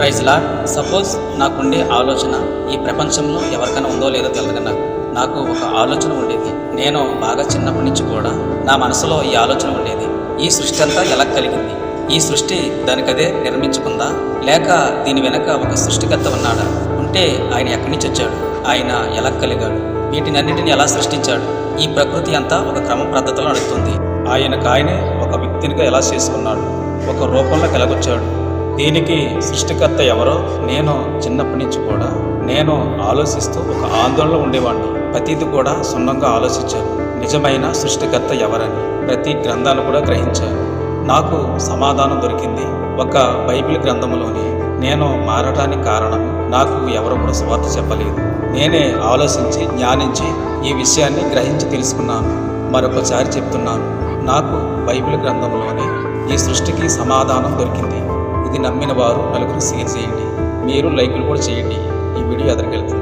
Praise లా suppose నాకుండే ఆలోచన ఈ ప్రపంచంలో ఎవరికైనా ఉందో లేదో తెలియదు నాకు నాకు ఒక ఆలోచన ఉండేది. నేను బాగా చిన్నప్పటి నుంచి కూడా నా మనసులో ఈ ఆలోచన ఉండేది. ఈ సృష్టి అంతా ఎలా కలిగింది? ఈ సృష్టి దానికదే నిర్మించుకుందా? లేక దీని వెనక ఒక సృష్టికర్త ఉన్నాడా? ఉంటే ఆయన ఎక్కడి నుంచి వచ్చాడు? ఆయన ఎలా కలిగాడు? వీటినన్నిటిని ఎలా సృష్టించాడు? ఈ ప్రకృతి అంతా ఒక క్రమ పద్ధతిలో నడుస్తుంది. ఆయనకు ఆయనే ఒక వ్యక్తినిగా ఎలా చేసుకున్నాడు? ఒక రూపంలో కలగొచ్చాడు దీనికి సృష్టికర్త ఎవరో నేను చిన్నప్పటి నుంచి కూడా నేను ఆలోచిస్తూ ఒక ఆందోళన ఉండేవాడిని. ప్రతిది కూడా సున్నంగా ఆలోచించాను. నిజమైన సృష్టికర్త ఎవరని ప్రతి గ్రంథాలు కూడా గ్రహించాను. నాకు సమాధానం దొరికింది. ఒక బైబిల్ గ్రంథంలోని నేను మారడానికి కారణం నాకు ఎవరు కూడా స్వార్థ చెప్పలేదు. నేనే ఆలోచించి జ్ఞానించి ఈ విషయాన్ని గ్రహించి తెలుసుకున్నాను. మరొకసారి చెప్తున్నాను. నాకు బైబిల్ గ్రంథంలోని ఈ సృష్టికి సమాధానం దొరికింది. ఇది నమ్మిన వారు నలుగురు షేర్ చేయండి. మీరు లైకులు కూడా చేయండి. ఈ వీడియో ఎదరికెళ్తుంది